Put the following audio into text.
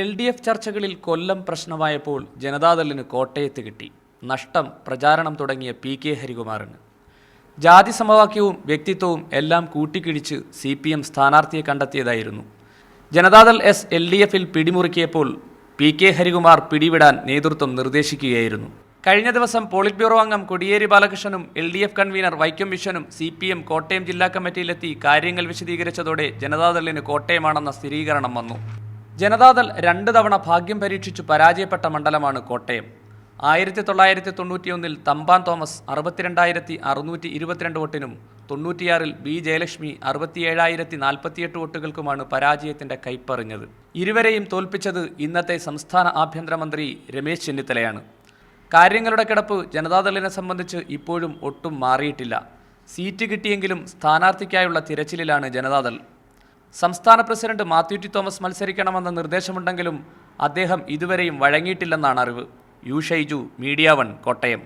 L D F ചർച്ചകളിൽ കൊല്ലം പ്രശ്നമായപ്പോൾ ജനതാദളിന് കോട്ടയത്ത് കിട്ടി. നഷ്ടം പ്രചാരണം തുടങ്ങിയ പി കെ ഹരികുമാറിന്. ജാതി സമവാക്യവും വ്യക്തിത്വവും എല്ലാം കൂട്ടിക്കിഴിച്ച് സി പി എം സ്ഥാനാർത്ഥിയെ കണ്ടെത്തിയതായിരുന്നു. ജനതാദൾ എസ് എൽ ഡി എഫിൽ പിടിമുറുക്കിയപ്പോൾ പി കെ ഹരികുമാർ പിടിവിടാൻ നേതൃത്വം നിർദ്ദേശിക്കുകയായിരുന്നു. കഴിഞ്ഞ ദിവസം പോളിറ്റ് ബ്യൂറോ അംഗം Kodiyeri ബാലകൃഷ്ണനും L D F convener Vaikom വിശ്വനും C P M Kottayam ജില്ലാ കമ്മിറ്റിയിലെത്തി കാര്യങ്ങൾ വിശദീകരിച്ചതോടെ ജനതാദളിന് കോട്ടയമാണെന്ന സ്ഥിരീകരണം വന്നു. ജനതാദൾ രണ്ട് തവണ ഭാഗ്യം പരീക്ഷിച്ചു പരാജയപ്പെട്ട മണ്ഡലമാണ് കോട്ടയം. ആയിരത്തി തൊള്ളായിരത്തി തൊണ്ണൂറ്റിയൊന്നിൽ തമ്പാൻ തോമസ് അറുപത്തിരണ്ടായിരത്തി അറുന്നൂറ്റി ഇരുപത്തിരണ്ട് വോട്ടിനും തൊണ്ണൂറ്റിയാറിൽ ബി ജയലക്ഷ്മി അറുപത്തിയേഴായിരത്തി നാൽപ്പത്തിയെട്ട് വോട്ടുകൾക്കുമാണ് പരാജയത്തിന്റെ കൈപ്പറിഞ്ഞത്. ഇരുവരെയും തോൽപ്പിച്ചത് ഇന്നത്തെ സംസ്ഥാന ആഭ്യന്തരമന്ത്രി രമേശ് ചെന്നിത്തലയാണ്. കാര്യങ്ങളുടെ കിടപ്പ് ജനതാദളിനെ സംബന്ധിച്ച് ഇപ്പോഴും ഒട്ടും മാറിയിട്ടില്ല. സീറ്റ് കിട്ടിയെങ്കിലും സ്ഥാനാർത്ഥിക്കായുള്ള തിരച്ചിലിലാണ് ജനതാദൾ. സംസ്ഥാന പ്രസിഡന്റ് മാത്യു ടി തോമസ് മത്സരിക്കണമെന്ന നിർദ്ദേശമുണ്ടെങ്കിലും അദ്ദേഹം ഇതുവരെയും വഴങ്ങിയിട്ടില്ലെന്നാണ് അറിവ്. U Shaiju media one Kottayam.